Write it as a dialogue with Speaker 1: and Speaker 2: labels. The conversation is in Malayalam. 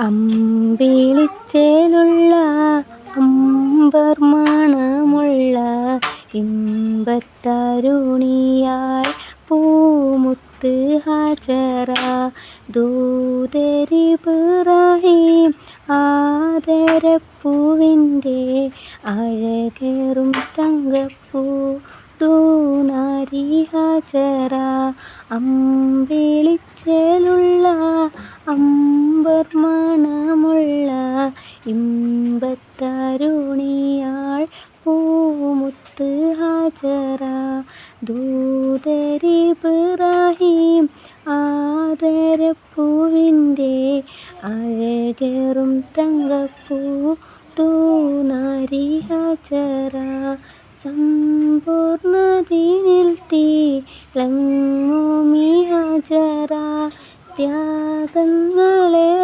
Speaker 1: അമ്പിളിച്ചേലുള്ള അമ്പർ മണമുള്ള ഇമ്പത്തരുണിയാൾ പൂമുത്ത് ഹാജറ. ദൂതരിബ്രാഹിം ആദരപ്പൂവിന്റെ അഴകേറും തങ്കപ്പൂ ദൂനാരി ഹാജറ. അമ്പിളിച്ചേലുള്ള അമ്പർ മണമുള്ള ഇമ്പത്തരുണിയാൾ പൂമുത്ത് ഹാജറ. ദൂതരിബ്രാഹിം ആദരപ്പൂവിന്റെ അഴകറും തങ്കപ്പൂ തൂനാരി ഹാജറ. സമ്പൂർണതിനിൽ തീളങ്ങോമി ഹാജറ. ത്യാഗങ്ങളേറെ